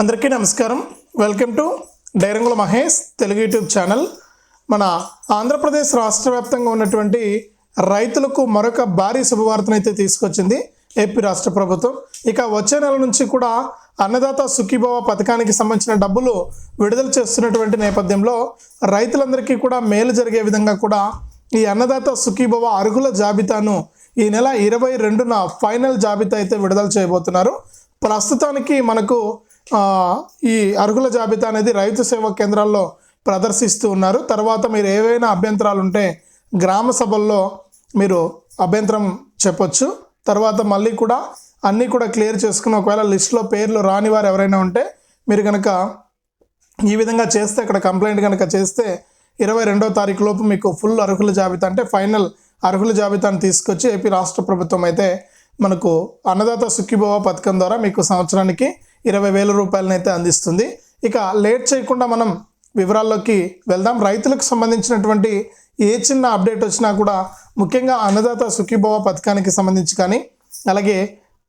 అందరికీ నమస్కారం. Welcome to డైరంగుల Mahesh Telugu YouTube channel. మన ఆంధ్రప్రదేశ్ రాష్ట్ర వ్యాప్తంగా ఉన్నటువంటి రైతులకు మరొక భారీ శుభవార్తను అయితే తీసుకొచ్చింది ఏపీ రాష్ట్ర ప్రభుత్వం. ఇక వచ్చే నెల నుంచి కూడా అన్నదాత సుఖీభవ పథకానికి సంబంధించిన డబ్బులు విడుదల చేస్తున్నటువంటి నేపథ్యంలో రైతులందరికీ కూడా మేలు జరిగే విధంగా కూడా ఈ అన్నదాత సుఖీభవ అర్హుల జాబితాను ఈ నెల ఇరవై రెండున ఫైనల్ జాబితా అయితే విడుదల చేయబోతున్నారు. ప్రస్తుతానికి మనకు ఈ అర్హుల జాబితా అనేది రైతు సేవా కేంద్రాల్లో ప్రదర్శిస్తూ ఉన్నారు. తర్వాత మీరు ఏవైనా అభ్యంతరాలు ఉంటే గ్రామ సభల్లో మీరు అభ్యంతరం చెప్పొచ్చు. తర్వాత మళ్ళీ కూడా అన్నీ కూడా క్లియర్ చేసుకుని ఒకవేళ లిస్ట్లో పేర్లు రాని వారు ఎవరైనా ఉంటే మీరు కనుక ఈ విధంగా చేస్తే అక్కడ కంప్లైంట్ కనుక చేస్తే ఇరవై రెండో తారీఖు లోపు మీకు ఫుల్ అర్హుల జాబితా అంటే ఫైనల్ అర్హుల జాబితాను తీసుకొచ్చి ఏపీ రాష్ట్ర ప్రభుత్వం అయితే మనకు అన్నదాత సుఖీభవ పథకం ద్వారా మీకు సంవత్సరానికి ఇరవై వేల రూపాయలనైతే అందిస్తుంది. ఇక లేట్ చేయకుండా మనం వివరాల్లోకి వెళ్దాం. రైతులకు సంబంధించినటువంటి ఏ చిన్న అప్డేట్ వచ్చినా కూడా ముఖ్యంగా అన్నదాత సుఖీభవ పథకానికి సంబంధించి కానీ అలాగే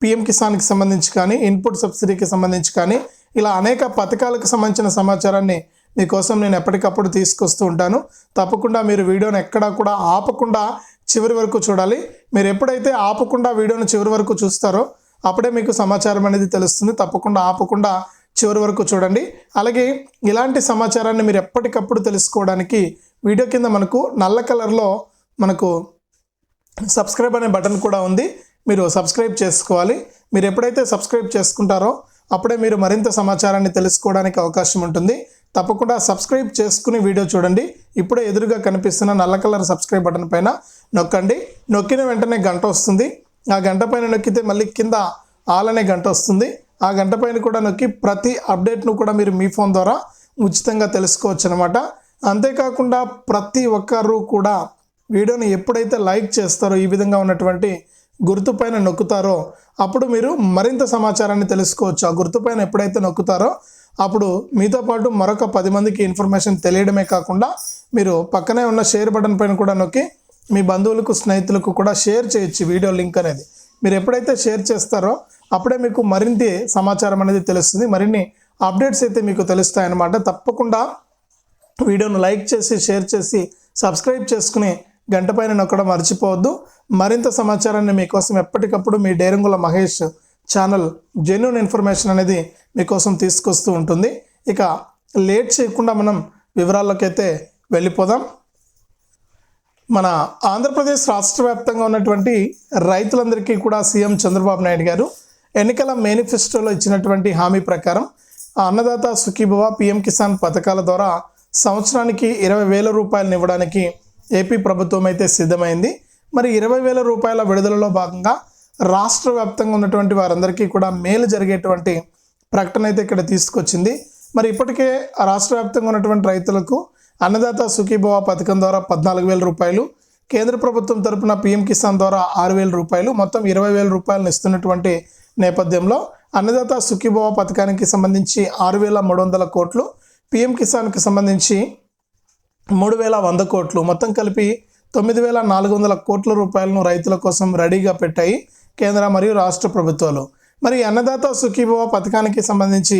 పిఎం కిసాన్కి సంబంధించి కానీ ఇన్పుట్ సబ్సిడీకి సంబంధించి కానీ ఇలా అనేక పథకాలకు సంబంధించిన సమాచారాన్ని మీకోసం నేను ఎప్పటికప్పుడు తీసుకొస్తూ ఉంటాను. తప్పకుండా మీరు వీడియోను ఎక్కడా కూడా ఆపకుండా చివరి వరకు చూడాలి. మీరు ఎప్పుడైతే ఆపకుండా వీడియోను చివరి వరకు చూస్తారో అప్పుడే మీకు సమాచారం అనేది తెలుస్తుంది. తప్పకుండా ఆపకుండా చివరి వరకు చూడండి. అలాగే ఇలాంటి సమాచారాన్ని మీరు ఎప్పటికప్పుడు తెలుసుకోవడానికి వీడియో కింద మనకు నల్ల కలర్లో మనకు సబ్స్క్రైబ్ అనే బటన్ కూడా ఉంది. మీరు సబ్స్క్రైబ్ చేసుకోవాలి. మీరు ఎప్పుడైతే సబ్స్క్రైబ్ చేసుకుంటారో అప్పుడే మీరు మరింత సమాచారాన్ని తెలుసుకోవడానికి అవకాశం ఉంటుంది. తప్పకుండా సబ్స్క్రైబ్ చేసుకుని వీడియో చూడండి. ఇప్పుడే ఎదురుగా కనిపిస్తున్న నల్ల కలర్ సబ్స్క్రైబ్ బటన్ పైన నొక్కండి. నొక్కిన వెంటనే గంట వస్తుంది. ఆ గంట పైన నొక్కితే మళ్ళీ కింద ఆల్ అనే గంట వస్తుంది. ఆ గంట పైన కూడా నొక్కి ప్రతి అప్డేట్ను కూడా మీరు మీ ఫోన్ ద్వారా ఉచితంగా తెలుసుకోవచ్చు అనమాట అంతేకాకుండా ప్రతి ఒక్కరు కూడా వీడియోని ఎప్పుడైతే లైక్ చేస్తారో ఈ విధంగా ఉన్నటువంటి గుర్తు పైన నొక్కుతారో అప్పుడు మీరు మరింత సమాచారాన్ని తెలుసుకోవచ్చు. ఆ గుర్తు పైన ఎప్పుడైతే నొక్కుతారో అప్పుడు మీతో పాటు మరొక పది మందికి ఇన్ఫర్మేషన్ తెలియడమే కాకుండా మీరు పక్కనే ఉన్న షేర్ బటన్ పైన కూడా నొక్కి మీ బంధువులకు స్నేహితులకు కూడా షేర్ చేయొచ్చు వీడియో లింక్ అనేది. మీరు ఎప్పుడైతే షేర్ చేస్తారో అప్పుడే మీకు మరింత సమాచారం అనేది తెలుస్తుంది. మరిన్ని అప్డేట్స్ అయితే మీకు తెలుస్తాయి అన్నమాట తప్పకుండా వీడియోను లైక్ చేసి షేర్ చేసి సబ్స్క్రైబ్ చేసుకుని గంట పైన నొక్కడం మర్చిపోవద్దు. మరింత సమాచారాన్ని మీకోసం ఎప్పటికప్పుడు మీ Derangula Mahesh channel genuine information అనేది మీకోసం తీసుకొస్తూ ఉంటుంది. ఇక లేట్ చేయకుండా మనం వివరాల్లోకి అయితే వెళ్ళిపోదాం. మన ఆంధ్రప్రదేశ్ రాష్ట్ర వ్యాప్తంగా ఉన్నటువంటి రైతులందరికీ కూడా సీఎం చంద్రబాబు నాయుడు గారు ఎన్నికల మేనిఫెస్టోలో ఇచ్చినటువంటి హామీ ప్రకారం అన్నదాత సుఖీభవ పిఎం కిసాన్ పథకాల ద్వారా సంవత్సరానికి ఇరవై వేల రూపాయలను ఇవ్వడానికి ఏపీ ప్రభుత్వం అయితే సిద్ధమైంది. మరి ఇరవై వేల రూపాయల విడుదలలో భాగంగా రాష్ట్ర వ్యాప్తంగా ఉన్నటువంటి వారందరికీ కూడా మేలు జరిగేటువంటి ప్రకటన అయితే ఇక్కడ తీసుకొచ్చింది. మరి ఇప్పటికే రాష్ట్ర వ్యాప్తంగా ఉన్నటువంటి రైతులకు అన్నదాత సుఖీభవ పథకం ద్వారా పద్నాలుగు వేల రూపాయలు కేంద్ర ప్రభుత్వం తరపున పీఎం కిసాన్ ద్వారా ఆరు వేల రూపాయలు మొత్తం ఇరవై వేల రూపాయలను ఇస్తున్నటువంటి నేపథ్యంలో అన్నదాత సుఖీభవ పథకానికి సంబంధించి ఆరు వేల మూడు వందల కోట్లు పీఎం కిసాన్కి సంబంధించి మూడు వేల వంద కోట్లు మొత్తం కలిపి తొమ్మిది వేల నాలుగు వందల కోట్ల రూపాయలను రైతుల కోసం రెడీగా పెట్టాయి కేంద్ర మరియు రాష్ట్ర ప్రభుత్వాలు. మరి అన్నదాత సుఖీభవ పథకానికి సంబంధించి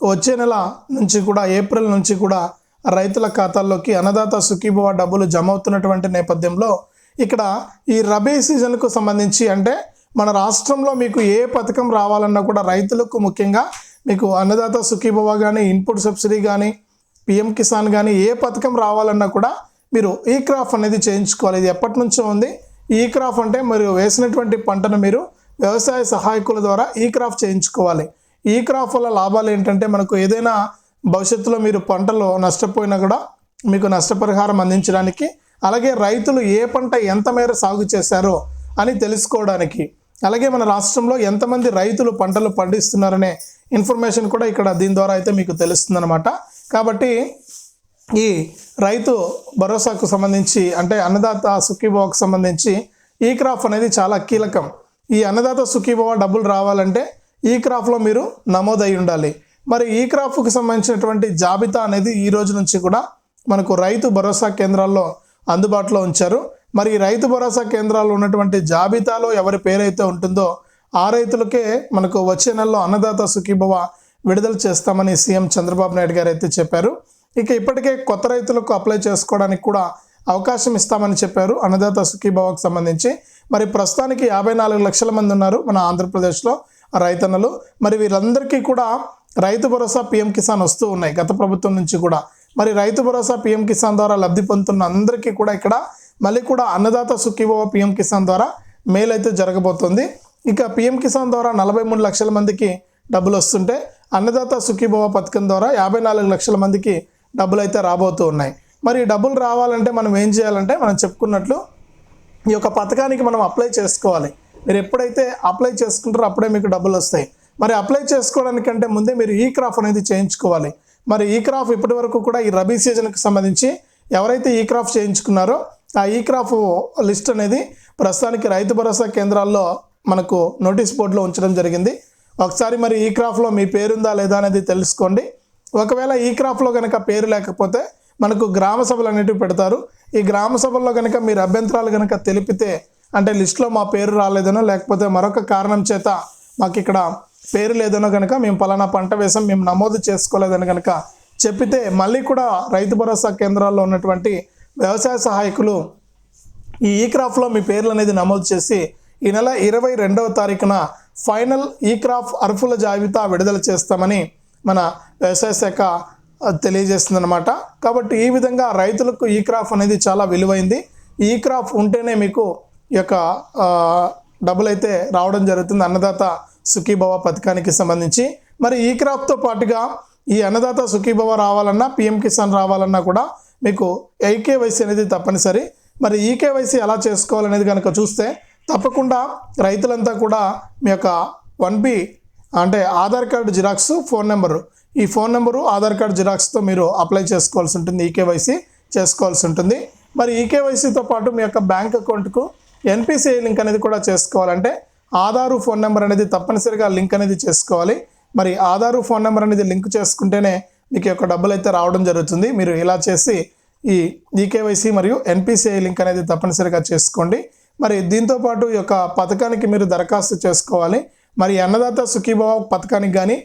వచ్చే నెల నుంచి కూడా ఏప్రిల్ నుంచి కూడా రైతుల ఖాతాల్లోకి అన్నదాత సుఖీభవ డబ్బులు జమ అవుతున్నటువంటి నేపథ్యంలో ఇక్కడ ఈ రబీ సీజన్కు సంబంధించి అంటే మన రాష్ట్రంలో మీకు ఏ పథకం రావాలన్నా కూడా రైతులకు ముఖ్యంగా మీకు అన్నదాత సుఖీభవ కానీ ఇన్పుట్ సబ్సిడీ కానీ పిఎం కిసాన్ కానీ ఏ పథకం రావాలన్నా కూడా మీరు ఈ క్రాఫ్ అనేది చేయించుకోవాలి. ఇది ఎప్పటి నుంచో ఉంది. ఈ క్రాఫ్ అంటే మీరు వేసినటువంటి పంటను మీరు వ్యవసాయ సహాయకుల ద్వారా ఈ క్రాఫ్ చేయించుకోవాలి. ఈ క్రాఫ్ వల్ల లాభాలు ఏంటంటే మనకు ఏదైనా భవిష్యత్తులో మీరు పంటలో నష్టపోయినా కూడా మీకు నష్టపరిహారం అందించడానికి అలాగే రైతులు ఏ పంట ఎంత మేర సాగు చేశారో అని తెలుసుకోవడానికి అలాగే మన రాష్ట్రంలో ఎంతమంది రైతులు పంటలు పండిస్తున్నారనే ఇన్ఫర్మేషన్ కూడా ఇక్కడ దీని ద్వారా అయితే మీకు తెలుస్తుందన్నమాట. కాబట్టి ఈ రైతు భరోసాకు సంబంధించి అంటే అన్నదాత సుఖీభవకు సంబంధించి ఈ క్రాఫ్ అనేది చాలా కీలకం. ఈ అన్నదాత సుఖీభవ డబ్బులు రావాలంటే ఈ క్రాఫ్లో మీరు నమోదై ఉండాలి. మరి ఈ క్రాఫ్కు సంబంధించినటువంటి జాబితా అనేది ఈ రోజు నుంచి కూడా మనకు రైతు భరోసా కేంద్రాల్లో అందుబాటులో ఉంచారు. మరి ఈ రైతు భరోసా కేంద్రాల్లో ఉన్నటువంటి జాబితాలో ఎవరి పేరైతే ఉంటుందో ఆ రైతులకే మనకు వచ్చే నెలలో అన్నదాత సుఖీభవ విడుదల చేస్తామని సీఎం చంద్రబాబు నాయుడు గారు అయితే చెప్పారు. ఇక ఇప్పటికే కొత్త రైతులకు అప్లై చేసుకోవడానికి కూడా అవకాశం ఇస్తామని చెప్పారు అన్నదాత సుఖీభావకు సంబంధించి. మరి ప్రస్తుతానికి యాభై నాలుగు లక్షల మంది ఉన్నారు మన ఆంధ్రప్రదేశ్లో రైతన్నలు. మరి వీరందరికీ కూడా రైతు భరోసా పీఎం కిసాన్ వస్తూ ఉన్నాయి గత ప్రభుత్వం నుంచి కూడా. మరి రైతు భరోసా పీఎం కిసాన్ ద్వారా లబ్ధి పొందుతున్న అందరికీ కూడా ఇక్కడ మళ్ళీ కూడా అన్నదాత సుఖీభవ పీఎం కిసాన్ ద్వారా మేలు అయితే జరగబోతుంది. ఇక పీఎం కిసాన్ ద్వారా నలభై మూడు లక్షల మందికి డబ్బులు వస్తుంటే అన్నదాత సుఖీభవ పథకం ద్వారా యాభై నాలుగు లక్షల మందికి డబ్బులు అయితే రాబోతూ ఉన్నాయి. మరి డబ్బులు రావాలంటే మనం ఏం చేయాలంటే మనం చెప్పుకున్నట్లు ఈ యొక్క పథకానికి మనం అప్లై చేసుకోవాలి. మీరు ఎప్పుడైతే అప్లై చేసుకుంటారో అప్పుడే మీకు డబ్బులు వస్తాయి. మరి అప్లై చేసుకోవడానికంటే ముందే మీరు ఈ క్రాఫ్ అనేది చేయించుకోవాలి. మరి ఈ క్రాఫ్ ఇప్పటి వరకు కూడా ఈ రబీ సీజన్కి సంబంధించి ఎవరైతే ఈ క్రాప్ చేయించుకున్నారో ఆ ఈ క్రాఫ్ లిస్ట్ అనేది ప్రస్తుతానికి రైతు భరోసా కేంద్రాల్లో మనకు నోటీస్ బోర్డులో ఉంచడం జరిగింది. ఒకసారి మరి ఈ క్రాఫ్లో మీ పేరుందా లేదా అనేది తెలుసుకోండి. ఒకవేళ ఈ క్రాఫ్లో కనుక పేరు లేకపోతే మనకు గ్రామ సభలు అనేటివి పెడతారు. ఈ గ్రామ సభల్లో కనుక మీరు అభ్యంతరాలు కనుక తెలిపితే అంటే లిస్ట్లో మా పేరు రాలేదనో లేకపోతే మరొక కారణం చేత మాకు ఇక్కడ పేరు లేదనో కనుక మేము పలానా పంట వేసాం మేము నమోదు చేసుకోలేదని కనుక చెప్పితే మళ్ళీ కూడా రైతు భరోసా కేంద్రాల్లో ఉన్నటువంటి వ్యవసాయ సహాయకులు ఈ ఈ క్రాఫ్లో మీ పేర్లు అనేది నమోదు చేసి ఈ నెల ఇరవై రెండవ తారీఖున ఫైనల్ ఈ క్రాఫ్ అర్హుల జాబితా విడుదల చేస్తామని మన వ్యవసాయ శాఖ తెలియజేస్తుందన్నమాట. కాబట్టి ఈ విధంగా రైతులకు ఈ క్రాఫ్ అనేది చాలా విలువైంది. ఈ క్రాఫ్ ఉంటేనే మీకు ఈ యొక్క డబ్బులు అయితే రావడం జరుగుతుంది. అన్నదాత సుఖీభవ పథకానికి సంబంధించి. మరి ఈ క్రాప్తో పాటుగా ఈ అన్నదాత సుఖీభవ రావాలన్నా పిఎం కిసాన్ రావాలన్నా కూడా మీకు ఐకేవైసీ అనేది తప్పనిసరి. మరి ఈ కేవైసీ ఎలా చేసుకోవాలనేది కనుక చూస్తే తప్పకుండా రైతులంతా కూడా మీ యొక్క వన్ బి అంటే Aadhaar card xerox phone number. ఈ ఫోన్ నెంబరు ఆధార్ కార్డు జిరాక్స్తో మీరు అప్లై చేసుకోవాల్సి ఉంటుంది ఈకేవైసీ చేసుకోవాల్సి ఉంటుంది. మరి ఈకేవైసీతో పాటు మీ యొక్క బ్యాంక్ అకౌంట్కు ఎన్పిసిఐ లింక్ అనేది కూడా చేసుకోవాలంటే ఆధారు ఫోన్ నెంబర్ అనేది తప్పనిసరిగా లింక్ అనేది చేసుకోవాలి. మరి ఆధారు ఫోన్ నెంబర్ అనేది లింక్ చేసుకుంటేనే మీకు యొక్క డబ్బులు అయితే రావడం జరుగుతుంది. మీరు ఇలా చేసి ఈ ఈకేవైసీ మరియు ఎన్పిసిఐ లింక్ అనేది తప్పనిసరిగా చేసుకోండి. మరి దీంతో పాటు ఈ యొక్క పథకానికి మీరు దరఖాస్తు చేసుకోవాలి. మరి అన్నదాత సుఖీభావ పథకానికి కానీ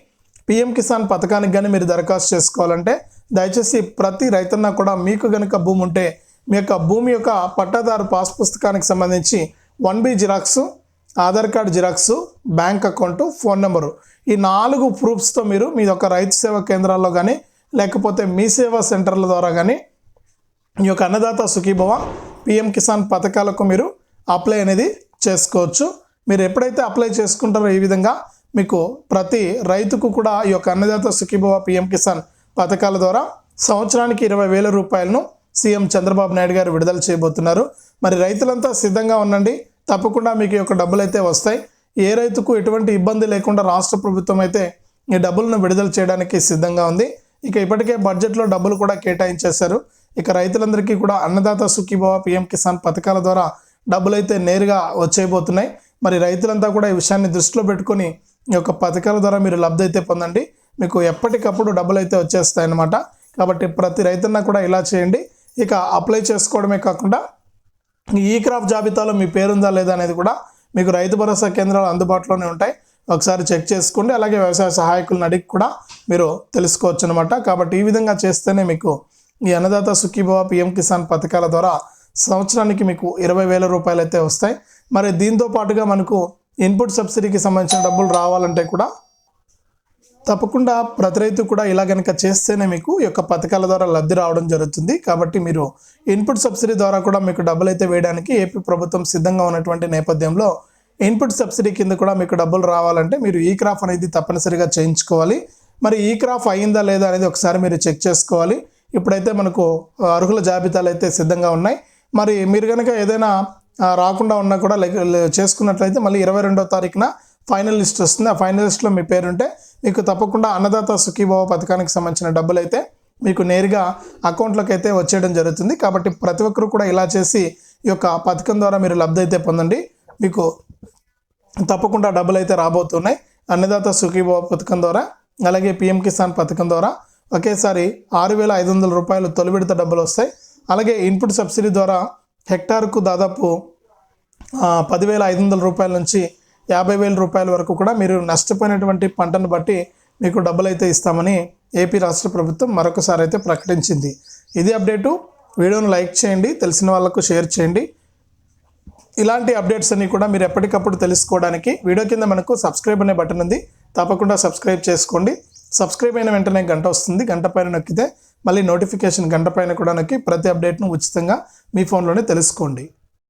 పిఎం కిసాన్ పథకానికి కానీ మీరు దరఖాస్తు చేసుకోవాలంటే దయచేసి ప్రతి రైతన్న కూడా మీకు గనుక భూమి ఉంటే మీ యొక్క భూమి యొక్క పట్టాదారు పాస్ పుస్తకానికి సంబంధించి one B xerox Aadhaar card xerox bank account phone number. ఈ నాలుగు ప్రూఫ్స్తో మీరు మీ యొక్క రైతు సేవా కేంద్రాల్లో కానీ లేకపోతే మీ సేవా సెంటర్ల ద్వారా కానీ మీ యొక్క అన్నదాత సుఖీభవ పిఎం కిసాన్ పథకాలకు మీరు అప్లై అనేది చేసుకోవచ్చు. మీరు ఎప్పుడైతే అప్లై చేసుకుంటారో ఈ విధంగా మీకు ప్రతి రైతుకు కూడా ఈ యొక్క అన్నదాత సుఖీభవ పిఎం కిసాన్ పథకాల ద్వారా సంవత్సరానికి ఇరవై వేల రూపాయలను సీఎం చంద్రబాబు నాయుడు గారు విడుదల చేయబోతున్నారు. మరి రైతులంతా సిద్ధంగా ఉండండి. తప్పకుండా మీకు యొక్క డబ్బులు అయితే వస్తాయి. ఏ రైతుకు ఎటువంటి ఇబ్బంది లేకుండా రాష్ట్ర ప్రభుత్వం అయితే ఈ డబ్బులను విడుదల చేయడానికి సిద్ధంగా ఉంది. ఇక ఇప్పటికే బడ్జెట్లో డబ్బులు కూడా కేటాయించేశారు. ఇక రైతులందరికీ కూడా అన్నదాత సుఖీభవ పిఎం కిసాన్ పథకాల ద్వారా డబ్బులు అయితే నేరుగా వచ్చేయబోతున్నాయి. మరి రైతులంతా కూడా ఈ విషయాన్ని దృష్టిలో పెట్టుకొని ఈ యొక్క పథకాల ద్వారా మీరు లబ్ధి అయితే పొందండి. మీకు ఎప్పటికప్పుడు డబ్బులు అయితే వచ్చేస్తాయన్నమాట. కాబట్టి ప్రతి రైతన్న కూడా ఇలా చేయండి. ఇక అప్లై చేసుకోవడమే కాకుండా ఈ క్రాప్ జాబితాలో మీ పేరుందా లేదా అనేది కూడా మీకు రైతు భరోసా కేంద్రాలు అందుబాటులోనే ఉంటాయి. ఒకసారి చెక్ చేసుకోండి. అలాగే వ్యవసాయ సహాయకులను అడిగి కూడా మీరు తెలుసుకోవచ్చు అనమాట కాబట్టి ఈ విధంగా చేస్తేనే మీకు ఈ అన్నదాత సుఖీభవ పిఎం కిసాన్ పథకాల ద్వారా సంవత్సరానికి మీకు ఇరవై వేల రూపాయలు అయితే వస్తాయి. మరి దీంతో పాటుగా మనకు ఇన్పుట్ సబ్సిడీకి సంబంధించిన డబ్బులు రావాలంటే కూడా తప్పకుండా ప్రతి రైతు కూడా ఇలా కనుక చేస్తేనే మీకు ఈ యొక్క పథకాల ద్వారా లబ్ధి రావడం జరుగుతుంది. కాబట్టి మీరు ఇన్పుట్ సబ్సిడీ ద్వారా కూడా మీకు డబ్బులు అయితే వేయడానికి ఏపీ ప్రభుత్వం సిద్ధంగా ఉన్నటువంటి నేపథ్యంలో ఇన్పుట్ సబ్సిడీ కింద కూడా మీకు డబ్బులు రావాలంటే మీరు ఈ క్రాఫ్ అనేది తప్పనిసరిగా చేయించుకోవాలి. మరి ఈ క్రాఫ్ అయిందా లేదా అనేది ఒకసారి మీరు చెక్ చేసుకోవాలి. ఇప్పుడైతే మనకు అర్హుల జాబితాలు అయితే సిద్ధంగా ఉన్నాయి. మరి మీరు కనుక ఏదైనా రాకుండా ఉన్నా కూడా లైక్ చేసుకున్నట్లయితే మళ్ళీ ఇరవై రెండో తారీఖున ఫైనల్ లిస్ట్ వస్తుంది. ఆ ఫైనల్ లిస్ట్లో మీ పేరు ఉంటే మీకు తప్పకుండా అన్నదాత సుఖీభావ పథకానికి సంబంధించిన డబ్బులు అయితే మీకు నేరుగా అకౌంట్లోకి అయితే వచ్చేయడం జరుగుతుంది. కాబట్టి ప్రతి ఒక్కరు కూడా ఇలా చేసి ఈ యొక్క పథకం ద్వారా మీరు లబ్ధి అయితే పొందండి. మీకు తప్పకుండా డబ్బులు అయితే రాబోతున్నాయి. అన్నదాత సుఖీభావ పథకం ద్వారా అలాగే పిఎం కిసాన్ పథకం ద్వారా ఒకేసారి ఆరు వేల ఐదు వందల రూపాయలు తొలి విడత డబ్బులు వస్తాయి. అలాగే ఇన్పుట్ సబ్సిడీ ద్వారా హెక్టార్కు దాదాపు పదివేల ఐదు వందల రూపాయల నుంచి యాభై వేల రూపాయల వరకు కూడా మీరు నష్టపోయినటువంటి పంటను బట్టి మీకు డబ్బులు అయితే ఇస్తామని ఏపీ రాష్ట్ర ప్రభుత్వం మరొకసారి అయితే ప్రకటించింది. ఇది అప్డేటు. వీడియోను లైక్ చేయండి తెలిసిన వాళ్ళకు షేర్ చేయండి. ఇలాంటి అప్డేట్స్ అన్ని కూడా మీరు ఎప్పటికప్పుడు తెలుసుకోవడానికి వీడియో కింద మనకు సబ్స్క్రైబ్ అనే బటన్ ఉంది. తప్పకుండా సబ్స్క్రైబ్ చేసుకోండి. సబ్స్క్రైబ్ అయిన వెంటనే గంట వస్తుంది. గంట పైన నొక్కితే మళ్ళీ నోటిఫికేషన్ గంట పైన కూడా నొక్కి ప్రతి అప్డేట్ను ఉచితంగా మీ ఫోన్లోనే తెలుసుకోండి.